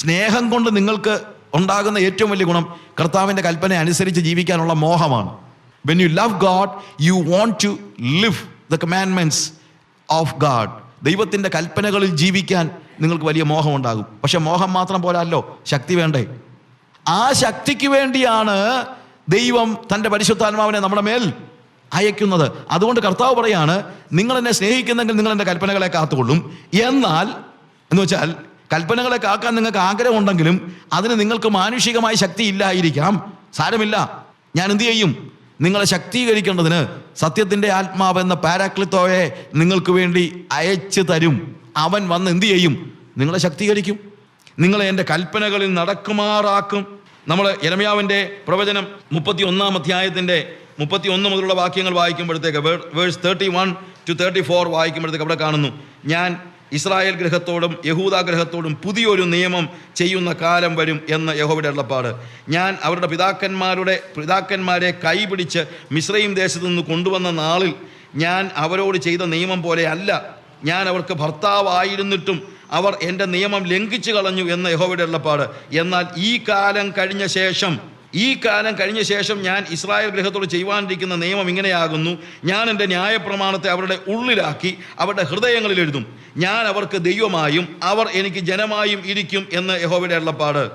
സ്നേഹം കൊണ്ട് നിങ്ങൾക്ക് ഉണ്ടാകുന്ന ഏറ്റവും വലിയ ഗുണം കർത്താവിന്റെ കൽപ്പന അനുസരിച്ച് ജീവിക്കാനുള്ള മോഹമാണ്. When you love God you want to live the commandments of God ദൈവത്തിന്റെ കൽപ്പനകളിൽ ജീവിക്കാൻ നിങ്ങൾക്ക് വലിയ മോഹം ഉണ്ടാകും പക്ഷെ മോഹം മാത്രം പോലല്ലോ ശക്തി വേണ്ടേ? ആ ശക്തിക്ക് വേണ്ടിയാണ് ദൈവം തന്റെ പരിശുദ്ധാത്മാവിനെ നമ്മുടെ മേൽ അയക്കുന്നത്. അതുകൊണ്ട് കർത്താവ് പറയാണ് നിങ്ങൾ എന്നെ സ്നേഹിക്കുന്നെങ്കിൽ നിങ്ങൾ എന്റെ കൽപ്പനകളെ കാത്തുകൊള്ളും. എന്നാൽ എന്ന് വെച്ചാൽ കൽപ്പനകളെ കാക്കാൻ നിങ്ങൾക്ക് ആഗ്രഹമുണ്ടെങ്കിലും അതിന് നിങ്ങൾക്ക് മാനുഷികമായ ശക്തി ഇല്ലായിരിക്കാം സാരമില്ല. ഞാൻ എന്തു ചെയ്യും? നിങ്ങളെ ശക്തീകരിക്കേണ്ടതിന് സത്യത്തിന്റെ ആത്മാവ് എന്ന പാരാക്ലിത്തോയെ നിങ്ങൾക്ക് വേണ്ടി അയച്ചു തരും. അവൻ വന്ന് എന്തു ചെയ്യും? നിങ്ങളെ ശക്തീകരിക്കും. നിങ്ങളെ എന്റെ കൽപ്പനകളിൽ നടക്കുമാറാക്കും. നമ്മൾ എരമയാവിന്റെ പ്രവചനം മുപ്പത്തി ഒന്നാം അധ്യായത്തിന്റെ മുപ്പത്തി ഒന്ന് മുതലുള്ള വാക്യങ്ങൾ വായിക്കുമ്പോഴത്തേക്ക് verse thirty one to thirty four വായിക്കുമ്പോഴത്തേക്ക് അവിടെ കാണുന്നു. ഞാൻ ഇസ്രായേൽ ഗ്രഹത്തോടും യഹൂദ ഗ്രഹത്തോടും പുതിയൊരു നിയമം ചെയ്യുന്ന കാലം വരും എന്ന് യഹോവയുടെ ഉള്ളപ്പാട് ഞാൻ അവരുടെ പിതാക്കന്മാരുടെ പിതാക്കന്മാരെ കൈപിടിച്ച് മിശ്രയും ദേശത്തു നിന്ന് കൊണ്ടുവന്ന നാളിൽ ഞാൻ അവരോട് ചെയ്ത നിയമം പോലെ അല്ല. ഞാൻ അവർക്ക് ഭർത്താവായിരുന്നിട്ടും അവർ എന്റെ നിയമം ലംഘിച്ചു കളഞ്ഞു എന്ന് യഹോവയുടെ ഉള്ളപ്പാട് എന്നാൽ ഈ കാലം കഴിഞ്ഞ ശേഷം ഈ കാലം കഴിഞ്ഞ ശേഷം ഞാൻ ഇസ്രായേൽ ഗൃഹത്തോട് ചെയ്യുവാനിരിക്കുന്ന നിയമം ഇങ്ങനെയാകുന്നു. ഞാൻ എന്റെ ന്യായപ്രമാണത്തെ അവരുടെ ഉള്ളിലാക്കി അവരുടെ ഹൃദയങ്ങളിൽ എഴുതും. ഞാൻ അവർക്ക് ദൈവമായും അവർ എനിക്ക് ജനമായും ഇരിക്കും എന്ന് യഹോവയുടെ അള്ളപ്പാട്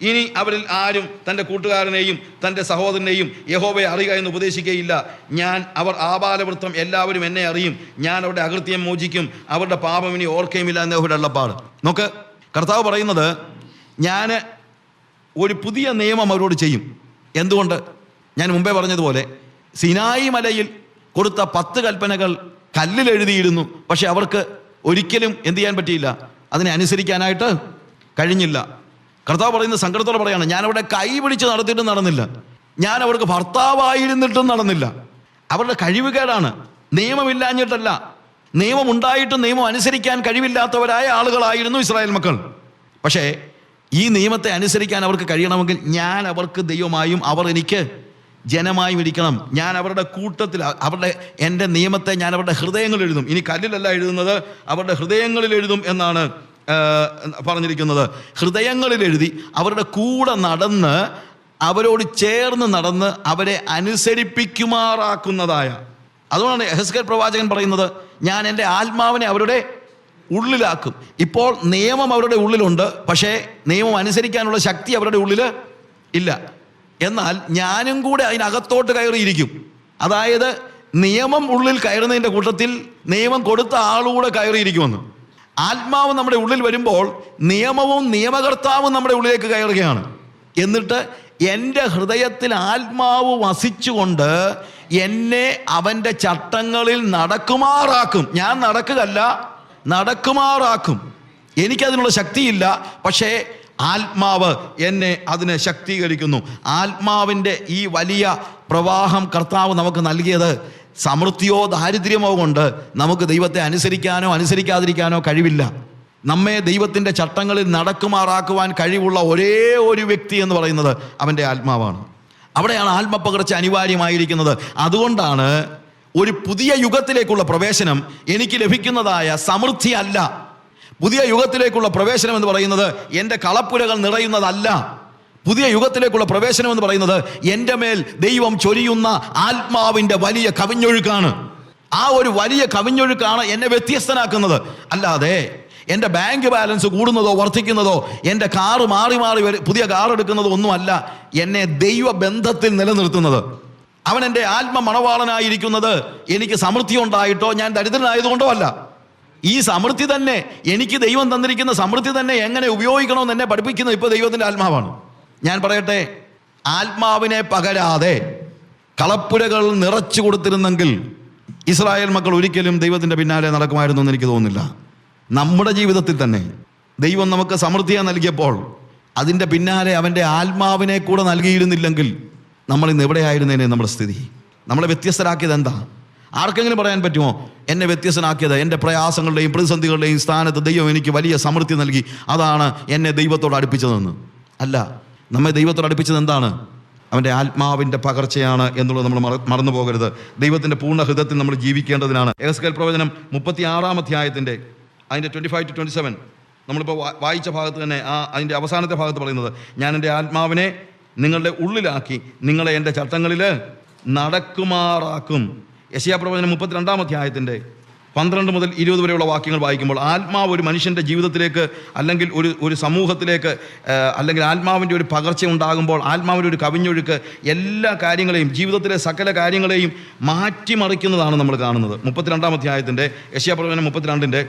ഇനി അവരിൽ ആരും തന്റെ കൂട്ടുകാരനെയും തന്റെ സഹോദരനെയും യഹോവയെ അറിയുക എന്ന് ഉപദേശിക്കുകയില്ല. ഞാൻ അവർ ആപാലവൃത്തം എല്ലാവരും എന്നെ അറിയും. ഞാൻ അവരുടെ അകൃത്യം മോചിക്കും. അവരുടെ പാപം ഇനി ഓർക്കുകയുമില്ല എന്ന് യഹോയുടെ അള്ളപ്പാട് നോക്ക് കർത്താവ് പറയുന്നത് ഞാൻ ഒരു പുതിയ നിയമം അവരോട് ചെയ്യും. എന്തുകൊണ്ട്? ഞാൻ മുമ്പേ പറഞ്ഞതുപോലെ സിനായി മലയിൽ കൊടുത്ത പത്ത് കൽപ്പനകൾ കല്ലിൽ എഴുതിയിരുന്നു പക്ഷെ അവർക്ക് ഒരിക്കലും എന്ത് ചെയ്യാൻ പറ്റിയില്ല. അതിനെ അനുസരിക്കാനായിട്ട് കഴിഞ്ഞില്ല. കർത്താവ് പറയുന്ന സങ്കടത്തോടെ പറയാണ് ഞാനവിടെ കൈ പിടിച്ച് നടത്തിയിട്ടും നടന്നില്ല. ഞാൻ അവർക്ക് ഭർത്താവായിരുന്നിട്ടും നടന്നില്ല. അവരുടെ കഴിവുകേടാണ്. നിയമമില്ലാഞ്ഞിട്ടല്ല. നിയമം ഉണ്ടായിട്ടും നിയമം അനുസരിക്കാൻ കഴിവില്ലാത്തവരായ ആളുകളായിരുന്നു ഇസ്രായേൽ മക്കൾ. പക്ഷേ ഈ നിയമത്തെ അനുസരിക്കാൻ അവർക്ക് കഴിയണമെങ്കിൽ ഞാൻ അവർക്ക് ദൈവമായും അവർ എനിക്ക് ജനമായും ഇരിക്കണം. ഞാൻ അവരുടെ കൂട്ടത്തിൽ അവരുടെ എന്റെ നിയമത്തെ ഞാൻ അവരുടെ ഹൃദയങ്ങളിൽ എഴുതും. ഇനി കല്ലിലല്ല എഴുതുന്നത് അവരുടെ ഹൃദയങ്ങളിൽ എഴുതും എന്നാണ് പറഞ്ഞിരിക്കുന്നത്. ഹൃദയങ്ങളിൽ എഴുതി അവരുടെ കൂടെ നടന്ന് അവരോട് ചേർന്ന് നടന്ന് അവരെ അനുസരിപ്പിക്കുമാറാക്കുന്നതായ. അതുകൊണ്ടാണ് എഹസ്കൽ പ്രവാചകൻ പറയുന്നത് ഞാൻ എന്റെ ആത്മാവിനെ അവരുടെ ഉള്ളിലാക്കും. ഇപ്പോൾ നിയമം അവരുടെ ഉള്ളിലുണ്ട് പക്ഷേ നിയമം അനുസരിക്കാനുള്ള ശക്തി അവരുടെ ഉള്ളിൽ ഇല്ല. എന്നാൽ ഞാനും കൂടെ അതിനകത്തോട്ട് കയറിയിരിക്കും. അതായത് നിയമം ഉള്ളിൽ കയറുന്നതിന്റെ കൂട്ടത്തിൽ നിയമം കൊടുത്ത ആളുകൂടെ കയറിയിരിക്കുമെന്ന്. ആത്മാവ് നമ്മുടെ ഉള്ളിൽ വരുമ്പോൾ നിയമവും നിയമകർത്താവും നമ്മുടെ ഉള്ളിലേക്ക് കയറുകയാണ്. എന്നിട്ട് എന്റെ ഹൃദയത്തിൽ ആത്മാവ് വസിച്ചുകൊണ്ട് എന്നെ അവന്റെ ചട്ടങ്ങളിൽ നടക്കുമാറാക്കും. ഞാൻ നടക്കുകയല്ല നടക്കുമാറാക്കും. എനിക്കതിനുള്ള ശക്തിയില്ല. പക്ഷേ ആത്മാവ് എന്നെ അതിനെ ശക്തീകരിക്കുന്നു. ആത്മാവിന്റെ ഈ വലിയ പ്രവാഹം കർത്താവ് നമുക്ക് നൽകിയത് സമൃദ്ധിയോ ദാരിദ്ര്യമോ കൊണ്ട് നമുക്ക് ദൈവത്തെ അനുസരിക്കാനോ അനുസരിക്കാതിരിക്കാനോ കഴിവില്ല. നമ്മെ ദൈവത്തിന്റെ ചട്ടങ്ങളിൽ നടക്കുമാറാക്കുവാൻ കഴിവുള്ള ഒരേ ഒരു വ്യക്തി എന്ന് പറയുന്നത് അവന്റെ ആത്മാവാണ്. അവിടെയാണ് ആത്മപകർച്ച അനിവാര്യമായിരിക്കുന്നത്. അതുകൊണ്ടാണ് ഒരു പുതിയ യുഗത്തിലേക്കുള്ള പ്രവേശനം എനിക്ക് ലഭിക്കുന്നതായ സമൃദ്ധി അല്ല. പുതിയ യുഗത്തിലേക്കുള്ള പ്രവേശനം എന്ന് പറയുന്നത് എന്റെ കളപ്പുരകൾ നിറയുന്നതല്ല. പുതിയ യുഗത്തിലേക്കുള്ള പ്രവേശനം എന്ന് പറയുന്നത് എന്റെ മേൽ ദൈവം ചൊരിയുന്ന ആത്മാവിന്റെ വലിയ കവിഞ്ഞൊഴുക്കാണ്. ആ ഒരു വലിയ കവിഞ്ഞൊഴുക്കാണ് എന്നെ വ്യത്യസ്തനാക്കുന്നത്. അല്ലാതെ എന്റെ ബാങ്ക് ബാലൻസ് കൂടുന്നതോ വർദ്ധിക്കുന്നതോ എന്റെ കാറ് മാറി മാറി പുതിയ കാർ എടുക്കുന്നതോ ഒന്നുമല്ല. എന്നെ ദൈവബന്ധത്തിൽ നിലനിർത്തുന്നത്. അവൻ എന്റെ ആത്മ മണവാളനായിരിക്കുന്നത് എനിക്ക് സമൃദ്ധി ഉണ്ടായിട്ടോ ഞാൻ ദരിദ്രനായതുകൊണ്ടോ അല്ല. ഈ സമൃദ്ധി തന്നെ എനിക്ക് ദൈവം തന്നിരിക്കുന്ന സമൃദ്ധി തന്നെ എങ്ങനെ ഉപയോഗിക്കണമെന്ന് എന്നെ പഠിപ്പിക്കുന്നത് ഇപ്പോൾ ദൈവത്തിന്റെ ആത്മാവാണ്. ഞാൻ പറയട്ടെ ആത്മാവിനെ പകരാതെ കളപ്പുരകൾ നിറച്ചു കൊടുത്തിരുന്നെങ്കിൽ ഇസ്രായേൽ മക്കൾ ഒരിക്കലും ദൈവത്തിന്റെ പിന്നാലെ നടക്കുമായിരുന്നു എന്ന് എനിക്ക് തോന്നുന്നില്ല. നമ്മുടെ ജീവിതത്തിൽ തന്നെ ദൈവം നമുക്ക് സമൃദ്ധിയാണ് നൽകിയപ്പോൾ അതിന്റെ പിന്നാലെ അവന്റെ ആത്മാവിനെ കൂടെ നൽകിയിരുന്നില്ലെങ്കിൽ നമ്മൾ ഇന്ന് എവിടെയായിരുന്നേനെ നമ്മുടെ സ്ഥിതി? നമ്മളെ വ്യത്യസ്തരാക്കിയത് എന്താ? ആർക്കെങ്കിലും പറയാൻ പറ്റുമോ? എന്നെ വ്യത്യസ്തനാക്കിയത് എന്റെ പ്രയാസങ്ങളുടെയും പ്രതിസന്ധികളുടെയും സ്ഥാനത്ത് ദൈവം എനിക്ക് വലിയ സമൃദ്ധി നൽകി. അതാണ് എന്നെ ദൈവത്തോട് അടുപ്പിച്ചതെന്ന്. അല്ല നമ്മെ ദൈവത്തോട് അടുപ്പിച്ചത് എന്താണ്? അവന്റെ ആത്മാവിന്റെ പകർച്ചയാണ് എന്നുള്ളത് നമ്മൾ മറ- മറന്നു പോകരുത്. ദൈവത്തിന്റെ പൂർണ ഹൃദയത്തിൽ നമ്മൾ ജീവിക്കേണ്ടതിനാണ്. എഹസ്കൽ പ്രവചനം മുപ്പത്തി ആറാം അധ്യായത്തിന്റെ അതിന്റെ twenty five to twenty seven നമ്മളിപ്പോൾ വായിച്ച ഭാഗത്ത് തന്നെ ആ അതിന്റെ അവസാനത്തെ ഭാഗത്ത് പറയുന്നത് ഞാൻ എന്റെ ആത്മാവിനെ നിങ്ങളുടെ ഉള്ളിലാക്കി നിങ്ങളെ എന്റെ ചട്ടങ്ങളിൽ നടക്കുമാറാക്കും. യശയാപ്രവചനം മുപ്പത്തിരണ്ടാം അധ്യായത്തിന്റെ പന്ത്രണ്ട് മുതൽ ഇരുപത് വരെയുള്ള വാക്യങ്ങൾ വായിക്കുമ്പോൾ ആത്മാവ് ഒരു മനുഷ്യന്റെ ജീവിതത്തിലേക്ക് അല്ലെങ്കിൽ ഒരു ഒരു സമൂഹത്തിലേക്ക് അല്ലെങ്കിൽ ആത്മാവിന്റെ ഒരു പകർച്ച ഉണ്ടാകുമ്പോൾ ആത്മാവിന്റെ ഒരു കവിഞ്ഞൊഴുക്ക് എല്ലാ കാര്യങ്ങളെയും ജീവിതത്തിലെ സകല കാര്യങ്ങളെയും മാറ്റിമറിക്കുന്നതാണ് നമ്മൾ കാണുന്നത്. മുപ്പത്തിരണ്ടാം അധ്യായത്തിന്റെ യശ്യാപ്രവചനം മുപ്പത്തിരണ്ടിന്റെ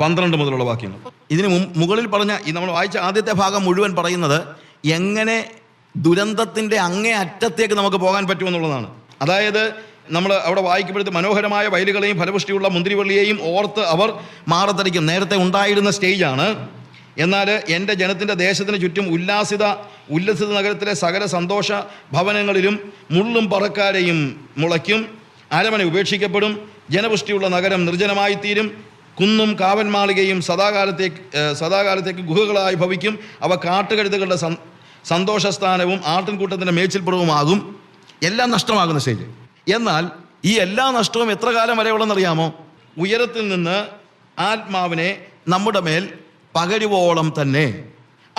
പന്ത്രണ്ട് മുതലുള്ള വാക്യങ്ങൾ. ഇതിന് മുകളിൽ പറഞ്ഞ നമ്മൾ വായിച്ച ആദ്യത്തെ ഭാഗം മുഴുവൻ പറയുന്നത് എങ്ങനെ ദുരന്തത്തിന്റെ അങ്ങേ അറ്റത്തേക്ക് നമുക്ക് പോകാൻ പറ്റുമെന്നുള്ളതാണ് അതായത് നമ്മൾ അവിടെ വായിക്കുമ്പോഴത്തെ മനോഹരമായ വയലുകളെയും ഫലപുഷ്ടിയുള്ള മുന്തിരിവള്ളിയെയും ഓർത്ത് അവർ മാറത്തടിക്കും. നേരത്തെ ഉണ്ടായിരുന്ന സ്റ്റേജാണ്. എന്നാൽ എന്റെ ജനത്തിന്റെ ദേശത്തിന് ചുറ്റും ഉല്ലാസിത ഉല്ലസിത നഗരത്തിലെ സകല സന്തോഷ ഭവനങ്ങളിലും മുള്ളും പറക്കാരെയും മുളയ്ക്കും. അരമന ഉപേക്ഷിക്കപ്പെടും. ജനപുഷ്ടിയുള്ള നഗരം നിർജനമായി തീരും കുന്നും കാവൻമാളികയും സദാകാലത്തേക്ക് സദാകാലത്തേക്ക് ഗുഹകളായി ഭവിക്കും. അവ കാട്ടുകഴുതുകളുടെ സന്തോഷസ്ഥാനവും ആട്ടിൻകൂട്ടത്തിന്റെ മേച്ചിൽപ്പുറവുമാകും. എല്ലാം നഷ്ടമാകുന്ന സ്റ്റേജ്. എന്നാൽ ഈ എല്ലാ നഷ്ടവും എത്ര കാലം വരെ ഉള്ളതെന്നറിയാമോ ഉയരത്തിൽ നിന്ന് ആത്മാവിനെ നമ്മുടെ മേൽ പകരുവോളം തന്നെ.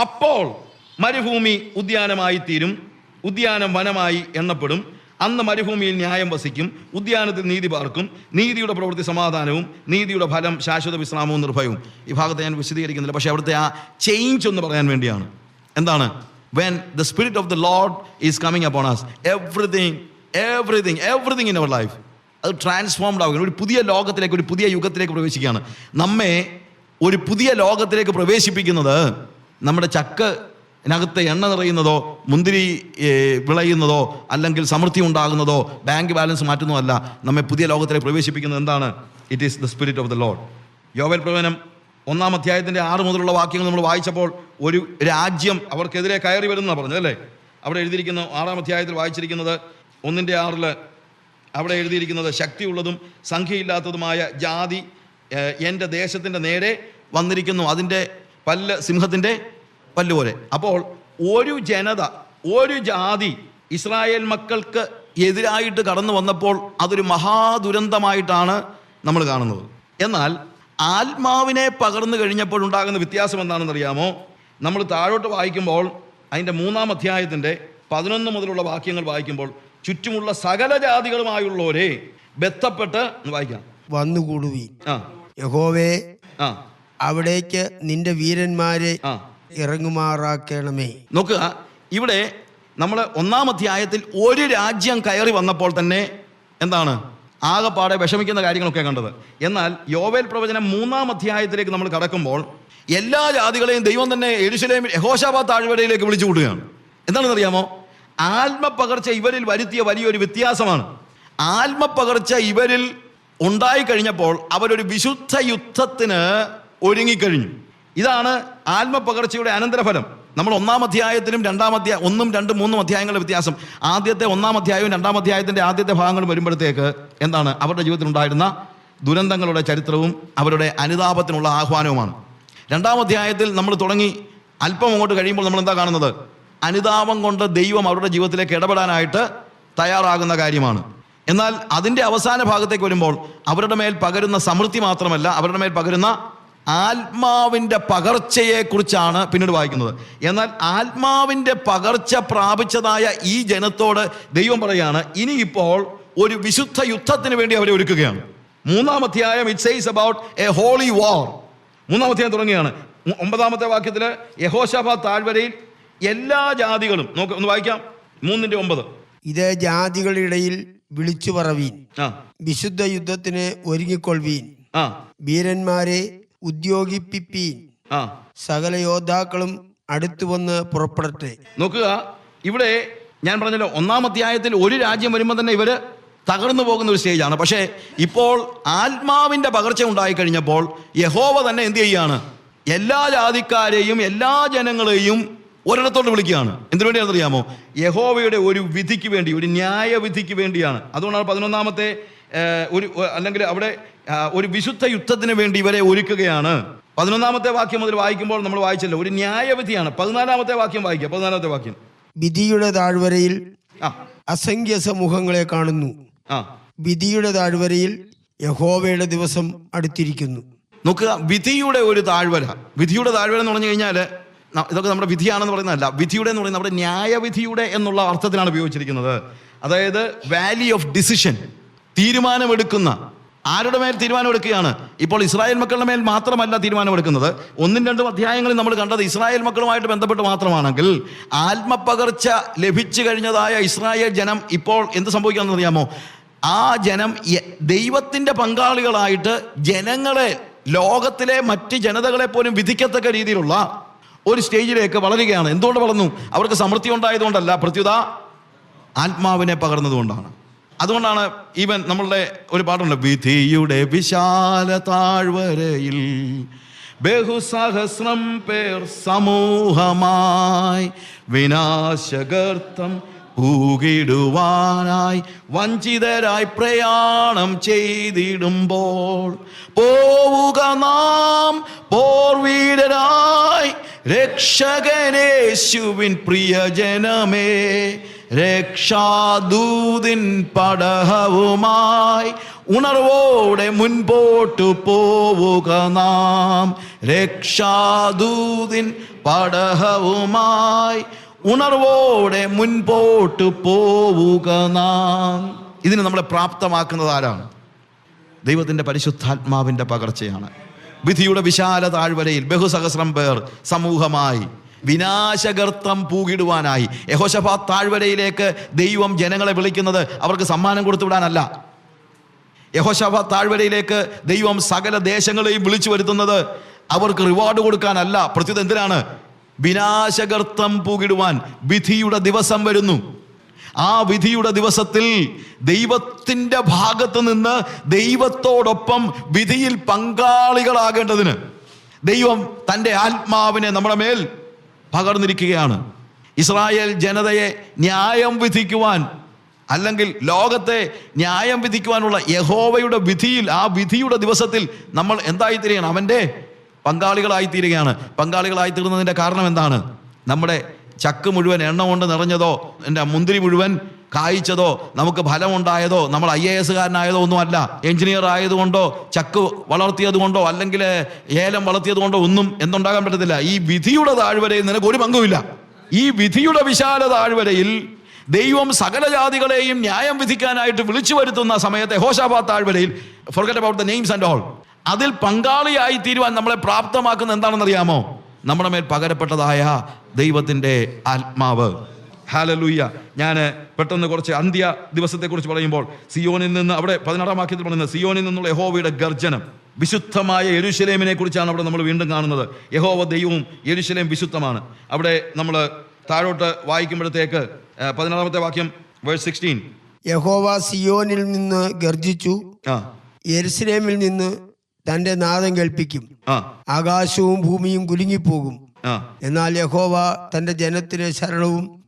അപ്പോൾ മരുഭൂമി ഉദ്യാനമായി തീരും ഉദ്യാനം വനമായി എണ്ണപ്പെടും അന്ന് മരുഭൂമിയിൽ ന്യായം വസിക്കും ഉദ്യാനത്തിൽ നീതി പാർക്കും നീതിയുടെ പ്രവൃത്തി സമാധാനവും നീതിയുടെ ഫലം ശാശ്വത വിശ്രാമവും നിർഭയവും. ഈ ഭാഗത്ത് ഞാൻ വിശദീകരിക്കുന്നില്ല പക്ഷേ അവിടുത്തെ ആ ചേഞ്ച് ഒന്ന് പറയാൻ വേണ്ടിയാണ്. എന്താണ്? When the spirit of the Lord is coming upon us everything everything everything in our life അത് ട്രാൻസ്ഫോംഡ് ആവുകയാണ്. ഒരു പുതിയ ലോകത്തിലേക്ക് ഒരു പുതിയ യുഗത്തിലേക്ക് പ്രവേശിക്കുകയാണ്. നമ്മെ ഒരു പുതിയ ലോകത്തിലേക്ക് പ്രവേശിപ്പിക്കുന്നത് നമ്മുടെ ചക്കനകത്തെ എണ്ണ നിറയുന്നതോ മുന്തിരി വിളയുന്നതോ അല്ലെങ്കിൽ സമൃദ്ധി ഉണ്ടാകുന്നതോ ബാങ്ക് ബാലൻസ് മാറ്റുന്നതോ അല്ല. നമ്മെ പുതിയ ലോകത്തിലേക്ക് പ്രവേശിപ്പിക്കുന്നത് എന്താണ്? It is the spirit of the Lord യോവൽ പ്രവചനം ഒന്നാം അധ്യായത്തിന്റെ ആറ് മുതലുള്ള വാക്യങ്ങൾ നമ്മൾ വായിച്ചപ്പോൾ ഒരു രാജ്യം അവർക്കെതിരെ കയറി വരുന്ന പറഞ്ഞത് അല്ലേ? അവിടെ എഴുതിയിരിക്കുന്ന ആറാം അധ്യായത്തിൽ വായിച്ചിരിക്കുന്നത് ഒന്നിന്റെ ആറിൽ അവിടെ എഴുതിയിരിക്കുന്നത് ശക്തിയുള്ളതും സംഖ്യയില്ലാത്തതുമായ ജാതി എന്റെ ദേശത്തിന്റെ നേരെ വന്നിരിക്കുന്നു അതിന്റെ പല്ല് സിംഹത്തിന്റെ പല്ല് പോലെ അപ്പോൾ ഒരു ജനത ഒരു ജാതി ഇസ്രായേൽ മക്കൾക്ക് എതിരായിട്ട് കടന്നു വന്നപ്പോൾ അതൊരു മഹാദുരന്തമായിട്ടാണ് നമ്മൾ കാണുന്നത്. എന്നാൽ ആത്മാവിനെ പകർന്നു കഴിഞ്ഞപ്പോൾ ഉണ്ടാകുന്ന വ്യത്യാസം എന്താണെന്നറിയാമോ? നമ്മൾ താഴോട്ട് വായിക്കുമ്പോൾ അതിന്റെ മൂന്നാം അധ്യായത്തിന്റെ പതിനൊന്ന് മുതലുള്ള വാക്യങ്ങൾ വായിക്കുമ്പോൾ ചുറ്റുമുള്ള സകല ജാതികളുമായുള്ളവരെ ബന്ധപ്പെട്ട് വായിക്കാം. വന്നുകൂടുവി ആ. യഹോവേ ആ. അവിടേക്ക് നിന്റെ വീരന്മാരെ ഇറങ്ങുമാറാക്കണമേ. നോക്കുക ഇവിടെ നമ്മൾ ഒന്നാം അധ്യായത്തിൽ ഒരു രാജ്യം കയറി വന്നപ്പോൾ തന്നെ എന്താണ്? ആകെപ്പാടെ വിഷമിക്കുന്ന കാര്യങ്ങളൊക്കെ കണ്ടത്. എന്നാൽ യോവേൽ പ്രവചനം മൂന്നാം അധ്യായത്തിലേക്ക് നമ്മൾ കടക്കുമ്പോൾ എല്ലാ ജാതികളെയും ദൈവം തന്നെ എരുശലേമിൽ യഹോഷാബാദ് താഴ്വരയിലേക്ക് വിളിച്ചു കൂട്ടുകയാണ്. എന്താണെന്ന് അറിയാമോ ആത്മപകർച്ച ഇവരിൽ വരുത്തിയ വലിയൊരു വ്യത്യാസമാണ്. ആത്മപകർച്ച ഇവരിൽ ഉണ്ടായി കഴിഞ്ഞപ്പോൾ അവരൊരു വിശുദ്ധ യുദ്ധത്തിന് ഒരുങ്ങിക്കഴിഞ്ഞു. ഇതാണ് ആത്മപകർച്ചയുടെ അനന്തരഫലം. നമ്മൾ ഒന്നാം അധ്യായത്തിലും രണ്ടാം അധ്യായം ഒന്നും രണ്ടും മൂന്നും അധ്യായങ്ങളുടെ വ്യത്യാസം. ആദ്യത്തെ ഒന്നാം അധ്യായവും രണ്ടാം അധ്യായത്തിന്റെ ആദ്യത്തെ ഭാഗങ്ങളും വരുമ്പോഴത്തേക്ക് എന്താണ്? അവരുടെ ജീവിതത്തിൽ ഉണ്ടായിരുന്ന ദുരന്തങ്ങളുടെ ചരിത്രവും അവരുടെ അനുതാപത്തിനുള്ള ആഹ്വാനവുമാണ്. രണ്ടാം അധ്യായത്തിൽ നമ്മൾ തുടങ്ങി അല്പം അങ്ങോട്ട് കഴിയുമ്പോൾ നമ്മൾ എന്താ കാണുന്നത്? അനുതാപം കൊണ്ട് ദൈവം അവരുടെ ജീവിതത്തിലേക്ക് ഇടപെടാനായിട്ട് തയ്യാറാകുന്ന കാര്യമാണ്. എന്നാൽ അതിന്റെ അവസാന ഭാഗത്തേക്ക് വരുമ്പോൾ അവരുടെ മേൽ പകരുന്ന സമൃദ്ധി മാത്രമല്ല അവരുടെ മേൽ പകരുന്ന ആത്മാവിന്റെ പകർച്ചയെക്കുറിച്ചാണ് പിന്നീട് വായിക്കുന്നത്. എന്നാൽ ആത്മാവിന്റെ പകർച്ച പ്രാപിച്ചതായ ഈ ജനത്തോട് ദൈവം പറയാണ് ഇനിയിപ്പോൾ ഒരു വിശുദ്ധ യുദ്ധത്തിന് വേണ്ടി അവരെ ഒരുക്കുകയാണ്. മൂന്നാം അധ്യായം it says about a holy war മൂന്നാം അധ്യായം തുടങ്ങിയാണ് ഒമ്പതാമത്തെ വാക്യത്തിൽ യഹോഷാബ താഴ്വരയിൽ എല്ലാ ജാതികളും നോക്ക് ഒന്ന് വായിക്കാം. മൂന്നിന്റെ ഒമ്പത്. ഇത് ജാതികളിടയിൽ വിളിച്ചു പറവീൻ വിശുദ്ധ യുദ്ധത്തിന് ഒരുങ്ങിക്കൊള്ളുവീൻ. വീരന്മാരെ ഉദ്യോഗിപ്പിപ്പീൻ സകല യോദ്ധാക്കളും അടുത്തു വന്ന് പുറപ്പെടട്ടെ. നോക്കുക ഇവിടെ ഞാൻ പറഞ്ഞല്ലോ ഒന്നാം അധ്യായത്തിൽ ഒരു രാജ്യം വരുമ്പോൾ തന്നെ ഇവർ തകർന്നു പോകുന്ന ഒരു സ്റ്റേജാണ്. പക്ഷേ ഇപ്പോൾ ആത്മാവിന്റെ പകർച്ച ഉണ്ടായി കഴിഞ്ഞപ്പോൾ യഹോവ തന്നെ എന്ത് ചെയ്യുകയാണ് എല്ലാ ജാതിക്കാരെയും എല്ലാ ജനങ്ങളെയും ഒരിടത്തോട്ട് വിളിക്കുകയാണ്. എന്തിനു വേണ്ടിയാണെന്ന് അറിയാമോ? യഹോവയുടെ ഒരു വിധിക്ക് വേണ്ടി ഒരു ന്യായവിധിക്ക് വേണ്ടിയാണ്. അതുകൊണ്ടാണ് പതിനൊന്നാമത്തെ ഒരു അല്ലെങ്കിൽ അവിടെ ഒരു വിശുദ്ധ യുദ്ധത്തിന് വേണ്ടി ഇവരെ ഒരുക്കുകയാണ്. പതിനൊന്നാമത്തെ വാക്യം മുതൽ വായിക്കുമ്പോൾ നമ്മൾ വായിച്ചല്ലോ ഒരു ന്യായവിധിയാണ്. പതിനാലാമത്തെ വാക്യം വായിക്കുക പതിനാലാമത്തെ വാക്യം. വിധിയുടെ താഴ്വരയിൽ അസംഖ്യ സമൂഹങ്ങളെ കാണുന്നു. ആ. വിധിയുടെ താഴ്വരയിൽ യഹോവയുടെ ദിവസം അടുത്തിരിക്കുന്നു. നോക്കുക വിധിയുടെ ഒരു താഴ്വര. വിധിയുടെ താഴ്വര എന്ന് പറഞ്ഞു കഴിഞ്ഞാൽ ഇതൊക്കെ നമ്മുടെ വിധിയാണെന്ന് പറയുന്നതല്ല. വിധിയുടെ എന്ന് പറയുന്നത് നമ്മുടെ ന്യായവിധിയുടെ എന്നുള്ള അർത്ഥത്തിലാണ് ഉപയോഗിച്ചിരിക്കുന്നത്. അതായത് വാലി ഓഫ് ഡിസിഷൻ തീരുമാനമെടുക്കുന്ന ആരുടെ മേൽ തീരുമാനമെടുക്കുകയാണ്? ഇപ്പോൾ ഇസ്രായേൽ മക്കളുടെ മേൽ മാത്രമല്ല തീരുമാനമെടുക്കുന്നത്. ഒന്നും രണ്ടും അധ്യായങ്ങളിൽ നമ്മൾ കണ്ടത് ഇസ്രായേൽ മക്കളുമായിട്ട് ബന്ധപ്പെട്ട് മാത്രമാണെങ്കിൽ ആത്മപകർച്ച ലഭിച്ചു കഴിഞ്ഞതായ ഇസ്രായേൽ ജനം ഇപ്പോൾ എന്ത് സംഭവിക്കാമെന്ന് അറിയാമോ? ആ ജനം ദൈവത്തിന്റെ പങ്കാളികളായിട്ട് ജനങ്ങളെ ലോകത്തിലെ മറ്റ് ജനതകളെ പോലും വിധിക്കത്തക്ക രീതിയിലുള്ള ഒരു സ്റ്റേജിലേക്ക് വളരുകയാണ്. എന്തുകൊണ്ട് വളർന്നു? അവർക്ക് സമൃദ്ധി ഉണ്ടായതുകൊണ്ടല്ല. പ്രത്യുത ആത്മാവിനെ പകർന്നതുകൊണ്ടാണ്. അതുകൊണ്ടാണ് ഈവൻ നമ്മളുടെ ഒരു പാട്ടുണ്ട് വിധിയുടെ വിശാല താഴ്വരയിൽ ബഹുസഹസ്രം പേർ സമൂഹമായി വിനാശകർത്തം പൂകിടുവാനായി വഞ്ചിതരായി പ്രയാണം ചെയ്തിടുമ്പോൾ പോവുക നാം പോർവീരരായി രക്ഷകനേശുവിൻ പ്രിയജനമേ രക്ഷാദൂതിൻ പടഹവുമായി ഉണർവോടെ മുൻപോട്ടു പോവുക നാം. രക്ഷാദൂതിൻ പടഹവുമായി ഉണർവോടെ മുൻപോട്ടു പോവുക നാം. ഇതിന് നമ്മളെ പ്രാപ്തമാക്കുന്നത് ആരാണ്? ദൈവത്തിന്റെ പരിശുദ്ധാത്മാവിന്റെ പകർച്ചയാണ്. വിധിയുടെ വിശാല താഴ്വരയിൽ ബഹുസഹസ്രം പേർ സമൂഹമായി വിനാശഗർത്തം പൂകിടുവാനായി. യഹോശഫാ താഴ്വരയിലേക്ക് ദൈവം ജനങ്ങളെ വിളിക്കുന്നത് അവർക്ക് സമ്മാനം കൊടുത്തുവിടാനല്ല യഹോശഫ താഴ്വരയിലേക്ക് ദൈവം സകല ദേശങ്ങളെയും വിളിച്ചു വരുത്തുന്നത് അവർക്ക് റിവാർഡ് കൊടുക്കാനല്ല. പ്രത്യുത എന്തിനാണ്? വിനാശകർത്തം പൂകിടുവാൻ വിധിയുടെ ദിവസം വരുന്നു. ആ വിധിയുടെ ദിവസത്തിൽ ദൈവത്തിന്റെ ഭാഗത്ത് നിന്ന് ദൈവത്തോടൊപ്പം വിധിയിൽ പങ്കാളികളാകേണ്ടതിന് ദൈവം തന്റെ ആത്മാവിനെ നമ്മുടെ മേൽ പകർന്നിരിക്കുകയാണ്. ഇസ്രായേൽ ജനതയെ ന്യായം വിധിക്കുവാൻ അല്ലെങ്കിൽ ലോകത്തെ ന്യായം വിധിക്കുവാനുള്ള യഹോവയുടെ വിധിയിൽ ആ വിധിയുടെ ദിവസത്തിൽ നമ്മൾ എന്തായി തീരുകയാണ് അവന്റെ പങ്കാളികളായി തീരുകയാണ് പങ്കാളികളായി കാരണം എന്താണ്? നമ്മുടെ ചക്ക് മുഴുവൻ എണ്ണ കൊണ്ട് നിറഞ്ഞതോ? എന്റെ മുന്തിരി മുഴുവൻ കായ്ച്ചതോ നമുക്ക് ഫലമുണ്ടായതോ നമ്മൾ ഐ എ എസ്സുകാരനായതോ ഒന്നുമല്ല. എഞ്ചിനീയർ ആയതുകൊണ്ടോ ചക്ക് വളർത്തിയതുകൊണ്ടോ അല്ലെങ്കിൽ ഏലം വളർത്തിയതുകൊണ്ടോ ഒന്നും എന്തുണ്ടാകാൻ പറ്റത്തില്ല. ഈ വിധിയുടെ താഴ്വരയിൽ നിനക്ക് ഒരു പങ്കുമില്ല. ഈ വിധിയുടെ വിശാല താഴ്വരയിൽ ദൈവം സകല ജാതികളെയും ന്യായം വിധിക്കാനായിട്ട് വിളിച്ചു വരുത്തുന്ന സമയത്തെ ഹോഷാബാദ് താഴ്വരയിൽ forget about the names and all അതിൽ പങ്കാളിയായി തീരുവാൻ നമ്മളെ പ്രാപ്തമാക്കുന്ന എന്താണെന്നറിയാമോ? നമ്മുടെ മേൽ പകരപ്പെട്ടതായ ദൈവത്തിന്റെ ആത്മാവ്. ഹാലലൂയ്യ ഞാൻ പെട്ടെന്ന് കുറച്ച് അന്ത്യ ദിവസത്തെക്കുറിച്ച് പറയുമ്പോൾ സിയോനിൽ നിന്ന് അവിടെ പതിനാറാം വാക്യത്തിൽ പറയുന്നത് സിയോനിൽ നിന്നുള്ള യഹോവയുടെ ഗർജനം. വിശുദ്ധമായ യെരുശലേമിനെ കുറിച്ചാണ് അവിടെ നമ്മൾ വീണ്ടും കാണുന്നത്. യഹോവ ദൈവവും യെരുശലേം വിശുദ്ധമാണ്. അവിടെ നമ്മൾ താഴോട്ട് വായിക്കുമ്പോഴത്തേക്ക് പതിനാറാമത്തെ വാക്യം വേഴ്സ് സിക്സ്റ്റീൻ യഹോവ സിയോനിൽ നിന്ന് ഗർജിച്ചു. ആ. യെരുസലേമിൽ നിന്ന് തന്റെ നാദം കേൾപ്പിക്കും. ആ. ആകാശവും ഭൂമിയും കുലുങ്ങിപ്പോകും. ആ. എന്നാൽ യഹോവ തന്റെ ജനത്തിന് ശരണവും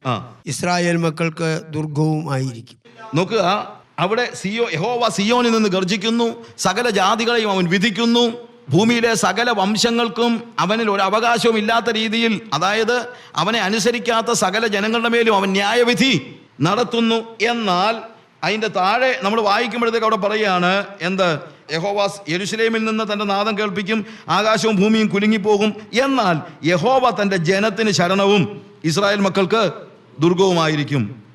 ഇസ്രായേൽ മക്കൾക്ക് ദുർഗവും ആയിരിക്കും നോക്കുക അവിടെ സിയോ യഹോവ സിയോനിൽ നിന്ന് ഗർജിക്കുന്നു സകല ജാതികളെയും അവൻ വിധിക്കുന്നു ഭൂമിയിലെ സകല വംശങ്ങൾക്കും അവനിൽ ഒരു അവകാശവും ഇല്ലാത്ത രീതിയിൽ അതായത് അവനെ അനുസരിക്കാത്ത സകല ജനങ്ങളുടെ മേലും അവൻ ന്യായവിധി നടത്തുന്നു. എന്നാൽ അതിന്റെ താഴെ നമ്മൾ വായിക്കുമ്പോഴത്തേക്ക് അവിടെ പറയുകയാണ് എന്ത്? യഹോവാസ് യരുസലേമിൽ നിന്ന് തന്റെ നാദം കേൾപ്പിക്കും ആകാശവും ഭൂമിയും കുലുങ്ങിപ്പോകും. എന്നാൽ യഹോവ തന്റെ ജനത്തിന് ശരണവും ഇസ്രായേൽ മക്കൾക്ക് ദുർഗവുമായിരിക്കും.